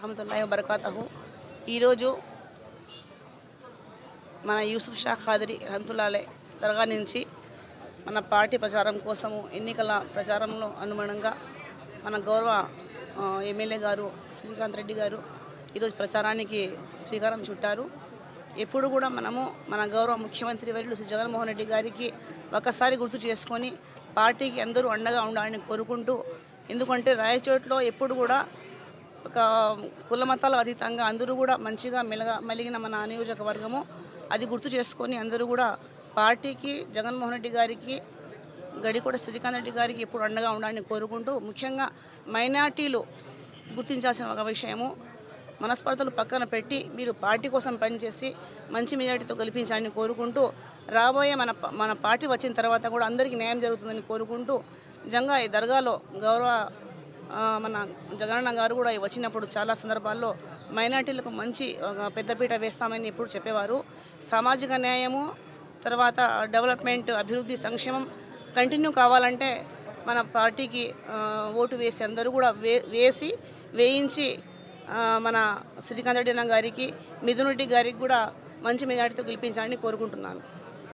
రహమతుల్లాహి వబర్కాతహు. ఈరోజు మన యూసుఫ్ షా ఖాదరి రహమతుల్లాలే దర్గా నుంచి మన పార్టీ ప్రచారం కోసము ఎన్నికల ప్రచారంలో అనుగుణంగా మన గౌరవ ఎమ్మెల్యే గారు శ్రీకాంత్ రెడ్డి గారు ఈరోజు ప్రచారానికి శ్రీకారం చుట్టారు. ఎప్పుడు కూడా మనము మన గౌరవ ముఖ్యమంత్రి వర్యులు శ్రీ జగన్మోహన్ రెడ్డి గారికి ఒకసారి గుర్తు చేసుకొని పార్టీకి అందరూ అండగా ఉండాలని కోరుకుంటూ ఎందుకంటే రాయచోట్లో ఎప్పుడు కూడా ఒక కుల మతాల అతీతంగా అందరూ కూడా మంచిగా మెలగ మెలిగిన మన నియోజకవర్గము. అది గుర్తు చేసుకొని అందరూ కూడా పార్టీకి జగన్మోహన్ రెడ్డి గారికి గడికోట శ్రీకాంత్ రెడ్డి గారికి ఎప్పుడు అండగా ఉండాలని కోరుకుంటూ ముఖ్యంగా మైనార్టీలు గుర్తించాల్సిన ఒక విషయము. మనస్పర్ధలు పక్కన పెట్టి మీరు పార్టీ కోసం పనిచేసి మంచి మెజార్టీతో గెలిపించాలని కోరుకుంటూ రాబోయే మన ప- మన పార్టీ వచ్చిన తర్వాత కూడా అందరికీ న్యాయం జరుగుతుందని కోరుకుంటూ నిజంగా ఈ దర్గాలో గౌరవ మన జగనన్న గారు కూడా వచ్చినప్పుడు చాలా సందర్భాల్లో మైనార్టీలకు మంచి పెద్దపీట వేస్తామని ఇప్పుడు చెప్పేవారు. సామాజిక న్యాయము తర్వాత డెవలప్మెంట్ అభివృద్ధి సంక్షేమం కంటిన్యూ కావాలంటే మన పార్టీకి ఓటు వేసి అందరూ కూడా వే వేసి వేయించి మన శ్రీకాంత్ రెడ్డి గారికి మిథున్ రెడ్డి గారికి కూడా మంచి మెజార్టీతో గెలిపించాలని కోరుకుంటున్నాను.